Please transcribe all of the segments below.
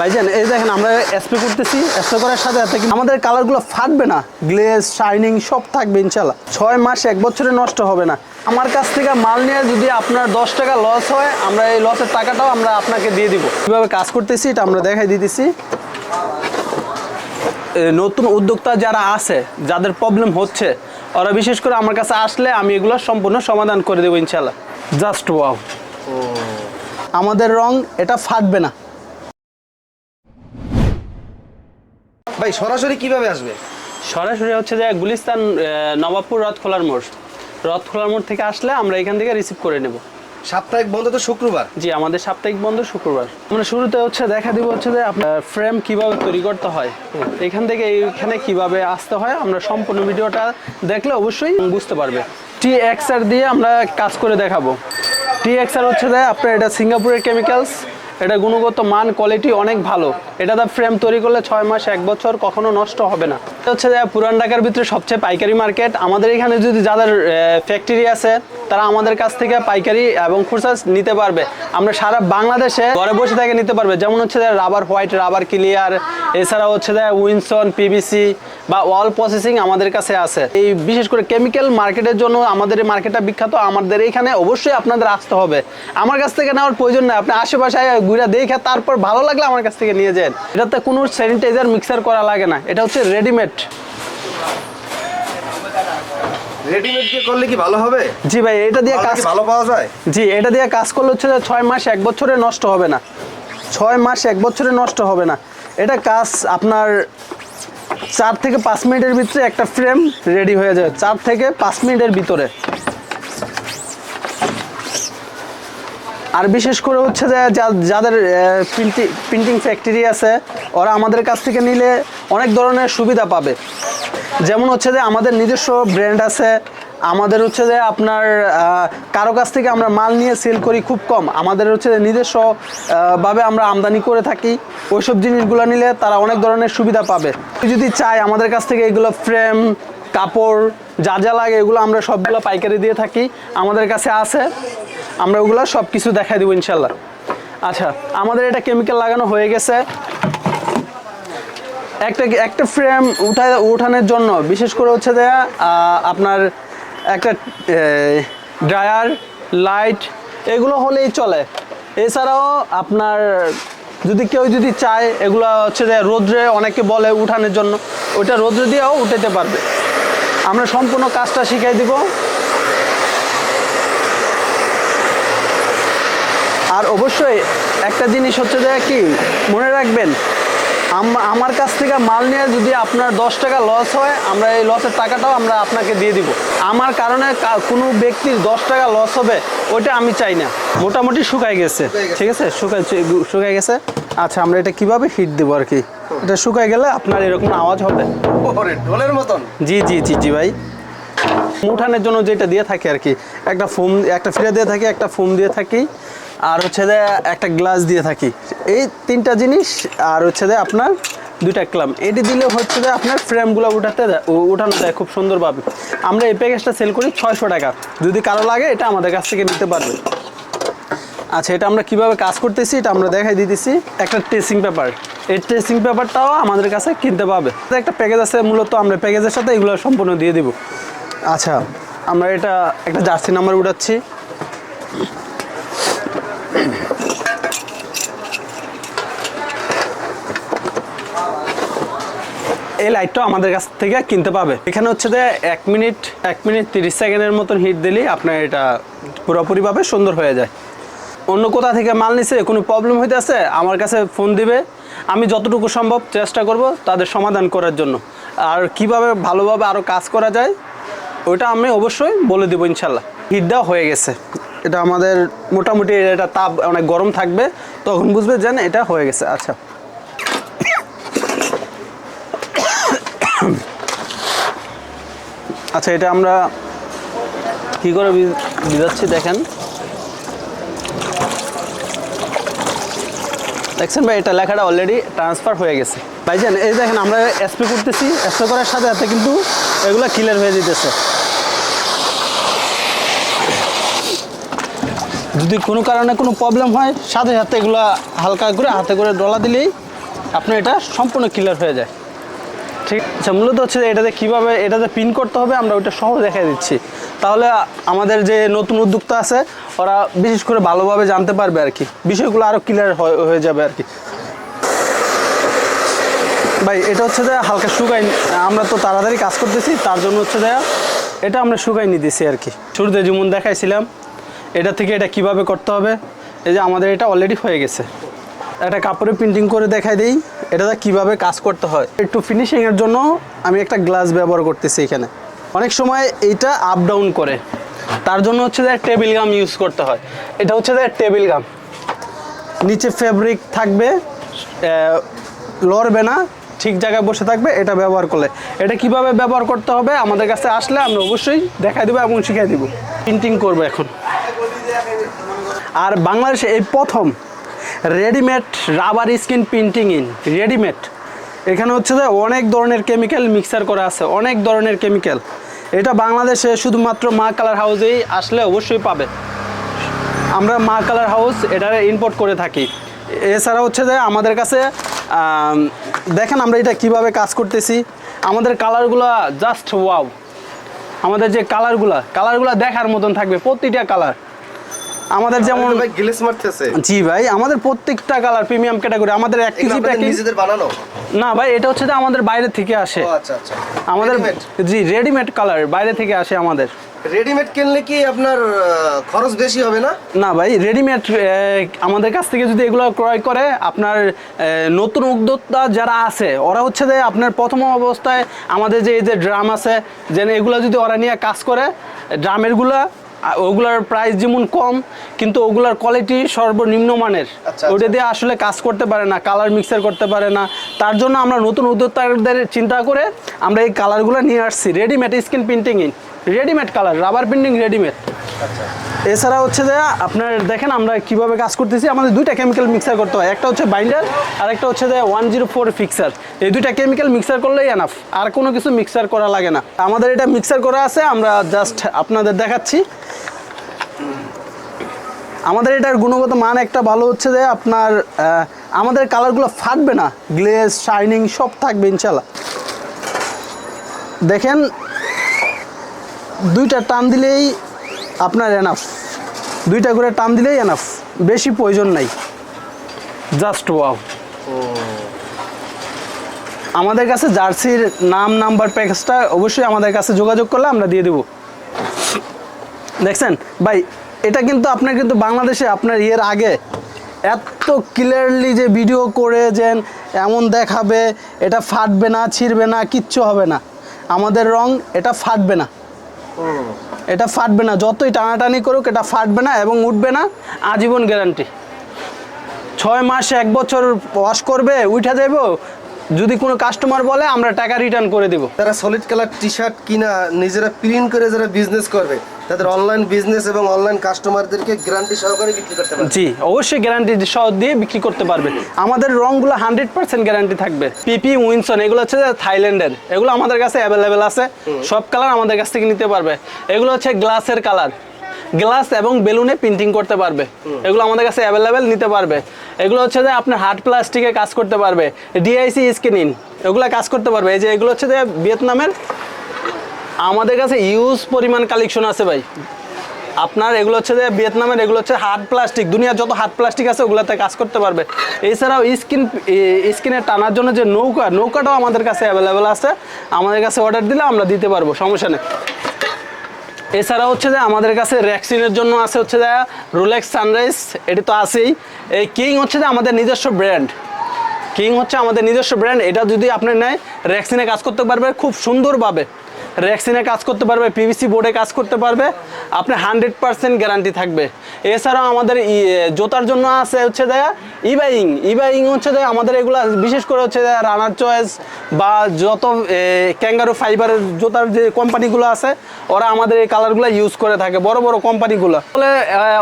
ভাইজান এই দেখেন আমরা স্প্রে করতেছি স্প্রে করার সাথে সাথে আমাদের কালারগুলো ফাটবে না। গ্লেজ শাইনিং সব থাকবে ইনশাল্লাহ ছয় মাস এক বছরে নষ্ট হবে না। আমার কাছ থেকে মাল নিয়ে যদি আপনার দশ টাকা লস হয় আমরা এই লসের টাকাটাও আমরা আপনাকে দিয়ে দিব। কীভাবে কাজ করতেছি এটা আমরা দেখাই দিতেছি। নতুন উদ্যোক্তা যারা আছে যাদের প্রবলেম হচ্ছে ওরা বিশেষ করে আমার কাছে আসলে আমি এগুলো সম্পূর্ণ সমাধান করে দেবো ইনশাল্লাহ জাস্ট ওয়াও আমাদের রং এটা ফাটবে না। ভাই সরাসরি কীভাবে আসবে? সরাসরি হচ্ছে যে গুলিস্তান নবাবপুর রথ খোলার মোড়। রথ খোলার মোড় থেকে আসলে আমরা এখান থেকে রিসিভ করে নেব। সাপ্তাহিক বন্ধ তো শুক্রবার। জি আমাদের সাপ্তাহিক বন্ধ শুক্রবার। আমরা শুরুতে হচ্ছে দেখা দিব হচ্ছে যে আপনার ফ্রেম কীভাবে তৈরি করতে হয়। এখান থেকে এইখানে কীভাবে আসতে হয় আমরা সম্পূর্ণ ভিডিওটা দেখলে অবশ্যই বুঝতে পারবে। টি এক্সআর দিয়ে আমরা কাজ করে দেখাবো। টি এক্সআর হচ্ছে যে আপনার এটা সিঙ্গাপুরের কেমিক্যালস এটা গুণগত মান কোয়ালিটি অনেক ভালো। এটা তো ফ্রেম তৈরি করলে ছয় মাস, এক বছর কখনো নষ্ট হবে না। হচ্ছে পুরান ঢাকার ভিতরে সবচেয়ে পাইকারি মার্কেট আমাদের এখানে যদি যাদের ফ্যাক্টরি আছে, তারা আমাদের কাছ থেকে পাইকারি এবং খুচরা নিতে পারবে। আমরা সারা বাংলাদেশে ঘরে বসে থেকে নিতে পারবে। যেমন হচ্ছে রাবার হোয়াইট রাবার ক্লিয়ার এছাড়া হচ্ছে যে উইনসন পিভিসি বা ওয়াল প্রসেসিং আমাদের কাছে আছে। এই বিশেষ করে কেমিক্যাল মার্কেটের জন্য আমাদের এই মার্কেটটা বিখ্যাত। আমাদের এইখানে অবশ্যই আপনাদের আসতে হবে। আমার কাছ থেকে নেওয়ার প্রয়োজন নেই। আপনি আশেপাশে ঘুরে দেখে তারপর ভালো লাগলে আমার কাছ থেকে নিয়ে যান। এটাতে কোনো স্যানিটাইজার মিক্সার করা লাগে না। এটা হচ্ছে রেডিমেড রেডিমেড দিয়ে করলে কি ভালো হবে? জি ভাই এটা দিয়ে কাজ ভালো পাওয়া যায়? জি এটা দিয়ে কাজ করলে হচ্ছে ছয় মাস এক বছরে নষ্ট হবে না। ছয় মাস এক বছরে নষ্ট হবে না। এটা কাজ আপনার চার থেকে পাঁচ মিনিটের ভিতরে একটা ফ্রেম রেডি হয়ে যাবে। চার থেকে পাঁচ মিনিটের ভিতরে। আর বিশেষ করে হচ্ছে যে যাদের প্রিন্টিং প্রিন্টিং ফ্যাক্টরি আছে ওরা আমাদের কাছ থেকে নিলে অনেক ধরনের সুবিধা পাবে। যেমন হচ্ছে যে আমাদের নিজস্ব ব্র্যান্ড আছে আমাদের হচ্ছে যে আপনার কারও কাছ থেকে আমরা মাল নিয়ে সেল করি খুব কম। আমাদের হচ্ছে যে নিজস্ব আহ, ভাবে আমরা আমদানি করে থাকি ওইসব জিনিসগুলো নিলে তারা অনেক ধরনের সুবিধা পাবে। যদি চাই আমাদের কাছ থেকে এগুলো ফ্রেম কাপড় যা যা লাগে এগুলো আমরা সবগুলো পাইকারি দিয়ে থাকি। আমাদের কাছে আছে। আমরা ওগুলো সব কিছু দেখাই দেবো ইনশাল্লাহ আচ্ছা আমাদের এটা কেমিক্যাল লাগানো হয়ে গেছে। একটা একটা ফ্রেম উঠায় উঠানোর জন্য, বিশেষ করে হচ্ছে যে আপনার একটা ড্রায়ার লাইট এগুলো হলেই চলে। এছাড়াও আপনার যদি কেউ যদি চায়, এগুলো হচ্ছে যে রোদ্রে অনেকে বলে উঠানোর জন্য। ওইটা রোদ্রে দিয়েও উঠাতে পারবে। আমরা সম্পূর্ণ কাজটা শিখাই দিব। আর অবশ্যই একটা জিনিস হচ্ছে যে কি মনে রাখবেন আমার কাছ থেকে মাল নিয়ে যদি আপনার দশ টাকা লস হয় আমরা এই লসের টাকাটাও আমরা আপনাকে দিয়ে দিব। আমার কারণে কোনো ব্যক্তির দশ টাকা লস হবে ওইটা আমি চাই না। মোটামুটি শুকাই গেছে। ঠিক আছে? শুকাই শুকাই গেছে? আচ্ছা আমরা এটা কীভাবে হিট দেবো আর কি? এটা শুকাই গেলে আপনার এরকম আওয়াজ হবে। ঢোলের মতন। জি জি জি জি ভাই। উঠানের জন্য যেটা দিয়ে থাকে আর কি একটা ফোম একটা ফিরে দিয়ে থাকি একটা ফোম দিয়ে থাকি। আর হচ্ছে যে একটা গ্লাস দিয়ে থাকি। এই তিনটা জিনিস আর হচ্ছে যে আপনার দুইটা ক্লাম এটি দিলে হচ্ছে যে আপনার ফ্রেমগুলো উঠাতে উঠানো যায় খুব সুন্দরভাবে। আমরা এই প্যাকেজটা সেল করি ছয়শো টাকা। যদি কারও লাগে, এটা আমাদের কাছ থেকে নিতে পারবে। আচ্ছা এটা আমরা কীভাবে কাজ করতেছি, এটা আমরা দেখাই দিতেছি একটা ট্রেসিং পেপার এই ট্রেসিং পেপারটাও আমাদের কাছে কিনতে পাবে। একটা প্যাকেজ আছে, মূলত আমরা প্যাকেজের সাথে এগুলো সম্পূর্ণ দিয়ে দিব। আচ্ছা আমরা এটা একটা জার্সি নাম্বার উঠাচ্ছি। এই লাইটটাও আমাদের কাছ থেকে কিনতে পাবে। এখানে হচ্ছে যে এক মিনিট এক মিনিট তিরিশ সেকেন্ডের মতন হিট দিলেই আপনার এটা পুরোপুরিভাবে সুন্দর হয়ে যায়। অন্য কোথা থেকে মাল নিছে, কোনো প্রবলেম হইতেছে, আমার কাছে ফোন দিবে। আমি যতটুকু সম্ভব চেষ্টা করব তাদের সমাধান করার জন্য। আর কীভাবে ভালোভাবে আরও কাজ করা যায় ওইটা আমি অবশ্যই বলে দেবো ইনশাল্লাহ হিট দেওয়া হয়ে গেছে। এটা আমাদের মোটামুটি এটা তাপ অনেক গরম থাকবে, তখন বুঝবে যেন এটা হয়ে গেছে। আচ্ছা। আচ্ছা এটা আমরা কি করে বিজাচ্ছি দেখেন। দেখছেন ভাই, এটা লেখাটা অলরেডি ট্রান্সফার হয়ে গেছে। ভাইজান, এই দেখেন, আমরা স্প্রে করতেছি স্প্রে করার সাথে সাথে কিন্তু এগুলো ক্লিয়ার হয়ে যেতেছে। যদি কোনো কারণে কোনো প্রবলেম হয়, সাথে সাথে এগুলো হালকা করে হাতে করে ডলা দিলেই আপনার এটা সম্পূর্ণ ক্লিয়ার হয়ে যায়। ঠিক আচ্ছা মূলত হচ্ছে এটাতে কীভাবে, এটাতে পিন করতে হবে, আমরা ওইটা সহ দেখাই দিচ্ছি। তাহলে আমাদের যে নতুন উদ্যোক্তা আছে, ওরা বিশেষ করে ভালোভাবে জানতে পারবে আর কি। বিষয়গুলো আরও ক্লিয়ার হয়ে যাবে আর কি। ভাই, এটা হচ্ছে যে হালকা শুকাই, আমরা তো তাড়াতাড়ি কাজ করতেছি, তার জন্য হচ্ছে যে এটা আমরা শুকাই নিতেছি আর কি। শুরুতে যেমন দেখাইছিলাম, এটা থেকে এটা কীভাবে করতে হবে, এই যে আমাদের এটা অলরেডি হয়ে গেছে। একটা কাপড়ে প্রিন্টিং করে দেখাই দিই। এটাতে কীভাবে কাজ করতে হয়, একটু ফিনিশিংয়ের জন্য আমি একটা গ্লাস ব্যবহার করতেছি এখানে। অনেক সময় এইটা আপ ডাউন করে। তার জন্য হচ্ছে যে টেবিল গাম ইউজ করতে হয়। এটা হচ্ছে যে টেবিল গাম নিচে ফেব্রিক থাকবে লড়বে না, ঠিক জায়গায় বসে থাকবে, এটা ব্যবহার করলে। এটা কীভাবে ব্যবহার করতে হবে আমাদের কাছে আসলে আমরা অবশ্যই দেখাই দেবো এবং শিখিয়ে দেবো। প্রিন্টিং করব এখন। আর বাংলাদেশে এই প্রথম readymade rubber skin printing in, readymade. এখানে হচ্ছে যে অনেক ধরনের কেমিক্যাল মিক্সার করা আছে, অনেক ধরনের কেমিক্যাল এটা বাংলাদেশে শুধুমাত্র মা কালার হাউসেই আসলে অবশ্যই পাবে। আমরা মা কালার হাউস এটা ইম্পোর্ট করে থাকি। এছাড়া হচ্ছে যে আমাদের কাছে দেখেন আমরা এটা কীভাবে কাজ করতেছি। আমাদের কালারগুলো জাস্ট ওয়াও আমাদের যে কালারগুলা, কালারগুলো দেখার মতন থাকবে, প্রতিটা কালার। আমাদের যেমন ভাই গ্লেস মারতেছে। জি ভাই আমাদের প্রত্যেকটা কালার প্রিমিয়াম ক্যাটাগরি আমাদের এক কেজি আপনাদের নিজেদের বানানো? না ভাই এটা হচ্ছে যে আমাদের বাইরে থেকে আসে। আচ্ছা আচ্ছা। আমাদের জি রেডিমেড কালার বাইরে থেকে আসে আমাদের। রেডিমেড কিনলে কি আপনার খরচ বেশি হবে না? না ভাই রেডিমেড আমাদের কাছ থেকে যদি এগুলো ক্রয় করে আপনার নতুন উদ্যোক্তা যারা আছে ওরা হচ্ছে যে আপনার প্রথম অবস্থায় আমাদের যে এই যে ড্রাম আছে যেন এগুলো যদি ওরা নিয়ে কাজ করে ড্রামেরগুলো ওগুলার প্রাইস যেমন কম কিন্তু ওগুলার কোয়ালিটি সর্বনিম্ন মানের। আচ্ছা, ওটা দিয়ে আসলে কাজ করতে পারে না কালার মিক্সার করতে পারে না। তার জন্য আমরা নতুন উদ্যোক্তাদের চিন্তা করে আমরা এই কালারগুলো নিয়ে আসছি readymade skin printing readymade colour rubber printing readymade এছাড়া হচ্ছে যে আপনার দেখেন আমরা কীভাবে কাজ করতেছি আমাদের দুইটা কেমিক্যাল মিক্সার করতে হয়। একটা হচ্ছে বাইন্ডার আর একটা হচ্ছে যে ওয়ান জিরো ফোর ফিক্সার এই দুইটা কেমিক্যাল মিক্সার করলেই এনাফ আর কোনো কিছু মিক্সার করা লাগে না। আমাদের এটা মিক্সার করা আছে আমরা জাস্ট আপনাদের দেখাচ্ছি। আমাদের এটার গুণগত মান একটা ভালো হচ্ছে যে আপনার আমাদের কালারগুলো ফাটবে না। গ্লেজ শাইনিং সব থাকবে ইনশাল্লাহ দেখেন দুইটা টান দিলেই আপনার এনাফ দুইটা করে টান দিলেই এনাফ বেশি প্রয়োজন নাই। জাস্ট ওয়াও আমাদের কাছে জার্সির নাম নাম্বার প্যাকেজটা অবশ্যই আমাদের কাছে যোগাযোগ করলে আমরা দিয়ে দেবো। দেখছেন? ভাই এটা কিন্তু আপনার কিন্তু বাংলাদেশে আপনার ইয়ের আগে এত ক্লিয়ারলি যে ভিডিও করে যেন এমন দেখাবে এটা ফাটবে না ছিঁড়বে না কিচ্ছু হবে না। আমাদের রং এটা ফাটবে না। এটা ফাটবে না, যতই টানাটানি করুক এটা ফাটবে না এবং উঠবে না, আজীবন গ্যারান্টি ছয় মাস এক বছর ওয়াশ করবে, উঠে দেব যদি কোনো কাস্টমার বলে আমরা টাকা রিটার্ন করে দেবো। তারা সলিড কালার টি শার্ট কিনা নিজেরা প্রিন্ট করে যারা বিজনেস করবে তাদের অনলাইন বিজনেস এবং অনলাইন কাস্টমারদেরকে গ্যারান্টি সহকারে বিক্রি করতে পারবে। জি অবশ্যই গ্যারান্টি সহ দিয়ে বিক্রি করতে পারবে। আমাদের রংগুলো হান্ড্রেড পার্সেন্ট গ্যারান্টি থাকবে। পিপি উইনসন এগুলো হচ্ছে থাইল্যান্ডের এগুলো আমাদের কাছে অ্যাভেলেবেল আছে। সব কালার আমাদের কাছ থেকে নিতে পারবে। এগুলো হচ্ছে গ্লাসের কালার গ্লাস এবং বেলুনে প্রিন্টিং করতে পারবে। এগুলো আমাদের কাছে অ্যাভেলেবেল নিতে পারবে। এগুলো হচ্ছে যে আপনার হার্ড প্লাস্টিকে কাজ করতে পারবে। ডিআইসি স্কিনিন এগুলো কাজ করতে পারবে। এই যে এগুলো হচ্ছে যে ভিয়েতনামের, আমাদের কাছে ইউজ পরিমাণ কালেকশন আছে ভাই। আপনার এগুলো হচ্ছে যে ভিয়েতনামের, এগুলো হচ্ছে হার্ড প্লাস্টিক। দুনিয়ার যত হার্ড প্লাস্টিক আছে, ওগুলোতে কাজ করতে পারবে। এছাড়াও স্কিন স্কিনে টানার জন্য যে নৌকা, নৌকাটাও আমাদের কাছে অ্যাভেলেবেল আছে। আমাদের কাছে অর্ডার দিলে আমরা দিতে পারব, সমস্যা নেই। এছাড়া হচ্ছে যে আমাদের কাছে র্যাক্সিনের জন্য আছে হচ্ছে যে রোলেক্স সানরাইজ এটি তো আছেই। এই কিং হচ্ছে যে আমাদের নিজস্ব ব্র্যান্ড কিং হচ্ছে আমাদের নিজস্ব ব্র্যান্ড এটা যদি আপনি নেয় র্যাক্সিনে কাজ করতে পারবে, খুব সুন্দরভাবে। র্যাক্সিনে কাজ করতে পারবে পিভিসি বোর্ডে কাজ করতে পারবে আপনি হান্ড্রেড পার্সেন্ট গ্যারান্টি থাকবে। এছাড়াও আমাদের জোতার জন্য আছে হচ্ছে যে ইবাইং ইবাইং হচ্ছে যে আমাদের এগুলো বিশেষ করে হচ্ছে রানার চয়েস বা যত ক্যাঙ্গারু ফাইবারের জোতার যে কোম্পানিগুলো আছে ওরা আমাদের এই কালারগুলো ইউজ করে থাকে বড় বড় কোম্পানিগুলো বলে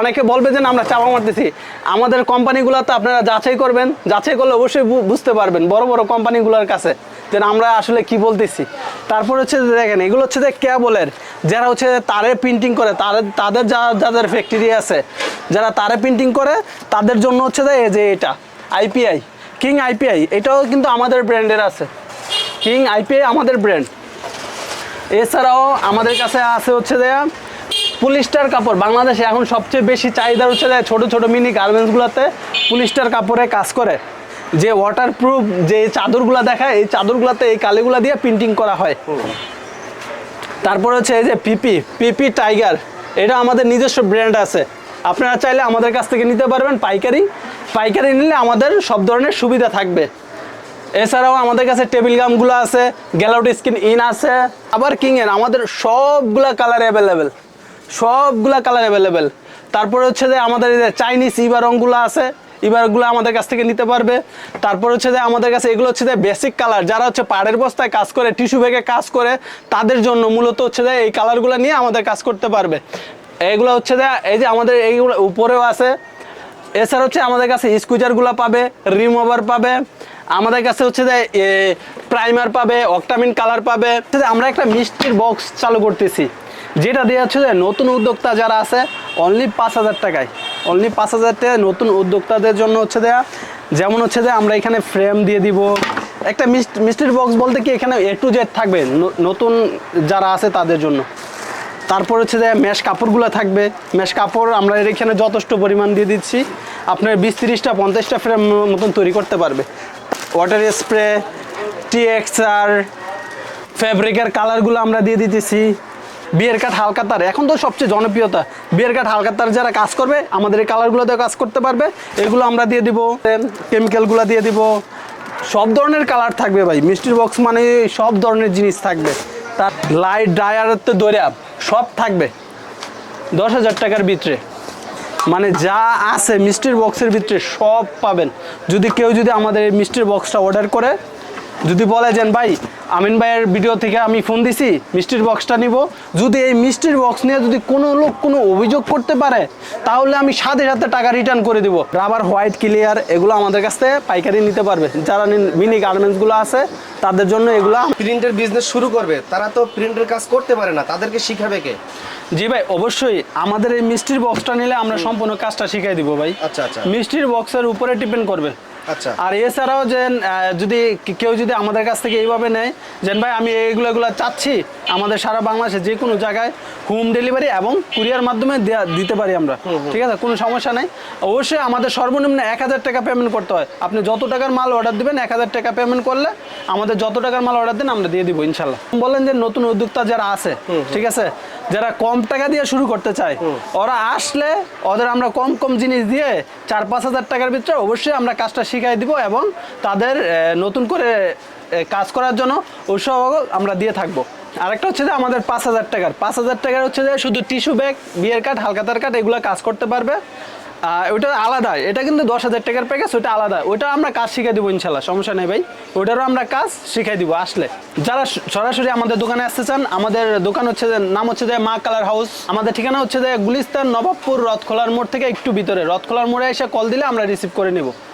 অনেকে বলবে যে না, আমরা চাপা মারতেছি। আমাদের কোম্পানিগুলো তো আপনারা যাচাই করবেন যাচাই করলে অবশ্যই বুঝতে পারবেন বড় বড় কোম্পানিগুলোর কাছে। যে আমরা আসলে কি বলতেছি? তারপর হচ্ছে দেখেন, এগুলো হচ্ছে যে ক্যাবলের, যারা হচ্ছে তারে প্রিন্টিং করে তাদের তাদের যা যাদের ফ্যাক্টরি আছে, যারা তারে প্রিন্টিং করে, তাদের জন্য হচ্ছে যে এই যে এটা আইপিআই কিং আইপিআই এটাও কিন্তু আমাদের ব্র্যান্ডের আছে। কিং আইপিআই আমাদের ব্র্যান্ড এছাড়াও আমাদের কাছে আছে হচ্ছে যে পুলিশটার কাপড়। বাংলাদেশে এখন সবচেয়ে বেশি চাহিদা হচ্ছে যে ছোট ছোট মিনি গার্মেন্টসগুলোতে পুলিস্টার কাপড়ে কাজ করে। যে ওয়াটারপ্রুফ যে চাদরগুলো দেখায়, এই চাদরগুলোতে এই কালিগুলো দিয়ে প্রিন্টিং করা হয়। তারপর হচ্ছে এই যে পিপি পিপি টাইগার এটা আমাদের নিজস্ব ব্র্যান্ড আছে। আপনারা চাইলে আমাদের কাছ থেকে নিতে পারবেন পাইকারি। পাইকারি নিলে আমাদের সব ধরনের সুবিধা থাকবে। এছাড়াও আমাদের কাছে টেবিল গামগুলো আছে গ্যালাউট স্কিন ইন আছে, আবার কিংয়ের আমাদের সবগুলা কালার অ্যাভেলেবেল সবগুলা কালার অ্যাভেলেবেল তারপরে হচ্ছে যে আমাদের চাইনিজ ইবার রঙগুলো আছে ইবারগুলো আমাদের কাছ থেকে নিতে পারবে। তারপর হচ্ছে যে আমাদের কাছে এগুলো হচ্ছে যে বেসিক কালার যারা হচ্ছে পাড়ের বস্তায় কাজ করে টিস্যু ব্যাগে কাজ করে, তাদের জন্য মূলত হচ্ছে যে এই কালারগুলো নিয়ে আমাদের কাজ করতে পারবে। এগুলো হচ্ছে যে এই যে আমাদের এইগুলো উপরেও আছে। এছাড়া হচ্ছে আমাদের কাছে স্কুজারগুলো পাবে রিমুভার পাবে। আমাদের কাছে হচ্ছে যে প্রাইমার পাবে অক্টামিন কালার পাবে। আমরা একটা মিষ্টির বক্স চালু করতেছি। যেটা দিয়ে হচ্ছে যে নতুন উদ্যোক্তা যারা আছে অনলি পাঁচ হাজার টাকায় অনলি পাঁচ হাজার টাকায় নতুন উদ্যোক্তাদের জন্য হচ্ছে দেয়া। যেমন হচ্ছে যে আমরা এখানে ফ্রেম দিয়ে দিব। একটা মিষ্টি মিষ্টির বক্স বলতে কি এখানে এ টু জেড থাকবে নতুন যারা আছে তাদের জন্য। তারপর হচ্ছে যে মেশ কাপড়গুলো থাকবে। মেশ কাপড় আমরা এর এখানে যথেষ্ট পরিমাণ দিয়ে দিচ্ছি। আপনার বিশ তিরিশটা, পঞ্চাশটা ফ্রেম মতন তৈরি করতে পারবে। ওয়াটার স্প্রে টিএক্সআর ফ্যাব্রিকের কালারগুলো আমরা দিয়ে দিতেছি। বিয়ের কাঠ হালকা তার। এখন তো সবচেয়ে জনপ্রিয়তা। বিয়ের কাঠ হালকা তার যারা কাজ করবে, আমাদের এই কালারগুলোতে কাজ করতে পারবে। এগুলো আমরা দিয়ে দিব কেমিক্যালগুলো দিয়ে দিব। সব ধরনের কালার থাকবে ভাই। মিষ্টির বক্স মানে সব ধরনের জিনিস থাকবে। তার লাইট ড্রায়ার তো দরিয়া সব থাকবে। দশ হাজার টাকার ভিতরে। মানে যা আছে মিষ্টির বক্সের ভিতরে সব পাবেন। যদি কেউ যদি আমাদের মিষ্টির বক্সটা অর্ডার করে যদি বলে যেন ভাই আমিন ভাইয়ের ভিডিও থেকে আমি ফোন দিছি মিষ্টির বক্সটা নিব। যদি এই মিষ্টির বক্স নিয়ে যদি কোনো লোক কোনো অভিযোগ করতে পারে তাহলে আমি সাথে সাথে টাকা রিটার্ন করে দিব। রাবার হোয়াইট ক্লিয়ার এগুলো আমাদের কাছ থেকে পাইকারি নিতে পারবে। যারা মিনি গার্মেন্টসগুলো আছে তাদের জন্য এগুলো প্রিন্টের বিজনেস শুরু করবে। তারা তো প্রিন্টের কাজ করতে পারে না। তাদেরকে শিখাবে কে? জি ভাই অবশ্যই। আমাদের এই মিষ্টির বক্সটা নিলে আমরা সম্পূর্ণ কাজটা শিখাই দিব ভাই। আচ্ছা, আচ্ছা। মিষ্টির বক্সের উপরে ডিপেন্ড করবে। আর এছাড়াও যে যদি কেউ যদি আমাদের কাছ থেকে এইভাবে নেয় যেন ভাই আমি এইগুলো এগুলো চাচ্ছি আমাদের সারা বাংলাদেশে যে কোনো জায়গায় হোম ডেলিভারি এবং কুরিয়ার মাধ্যমে দিতে পারি আমরা। ঠিক আছে? কোনো সমস্যা নেই। অবশ্যই আমাদের সর্বনিম্ন এক হাজার টাকা পেমেন্ট করতে হয়। আপনি যত টাকার মাল অর্ডার দিবেন এক হাজার টাকা পেমেন্ট করলে আমাদের যত টাকার মাল অর্ডার দেন আমরা দিয়ে দিব ইনশাল্লাহ। বলেন যে নতুন উদ্যোক্তা যারা আছে ঠিক আছে? যারা কম টাকা দিয়ে শুরু করতে চায় ওরা আসলে ওদের আমরা কম কম জিনিস দিয়ে চার পাঁচ হাজার টাকার ভিতরে অবশ্যই আমরা কাজটা শিখাই দিব এবং তাদের নতুন করে কাজ করার জন্য উৎসাহ আমরা দিয়ে থাকব। আরেকটা হচ্ছে যে আমাদের পাঁচ হাজার টাকার। পাঁচ হাজার টাকার হচ্ছে যে শুধু টিস্যু ব্যাগ বিয়ের কাঠ হালকাতার কাঠ এগুলো কাজ করতে পারবে। ওটা আলাদা। এটা কিন্তু দশ হাজার টাকার প্যাকেজ ওটা আলাদা। ওটা আমরা কাজ শিখাই দেবো ইনশাল্লাহ, সমস্যা নেই ভাই। ওটারও আমরা কাজ শিখাই দিব, আসলে। যারা সরাসরি আমাদের দোকানে আসতে চান, আমাদের দোকান হচ্ছে যে, নাম হচ্ছে যে মা কালার হাউস। আমাদের ঠিকানা হচ্ছে যে গুলিস্তান নবাবপুর রথখোলার মোড় থেকে একটু ভিতরে। রথখোলার মোড়ে এসে কল দিলে আমরা রিসিভ করে নিব।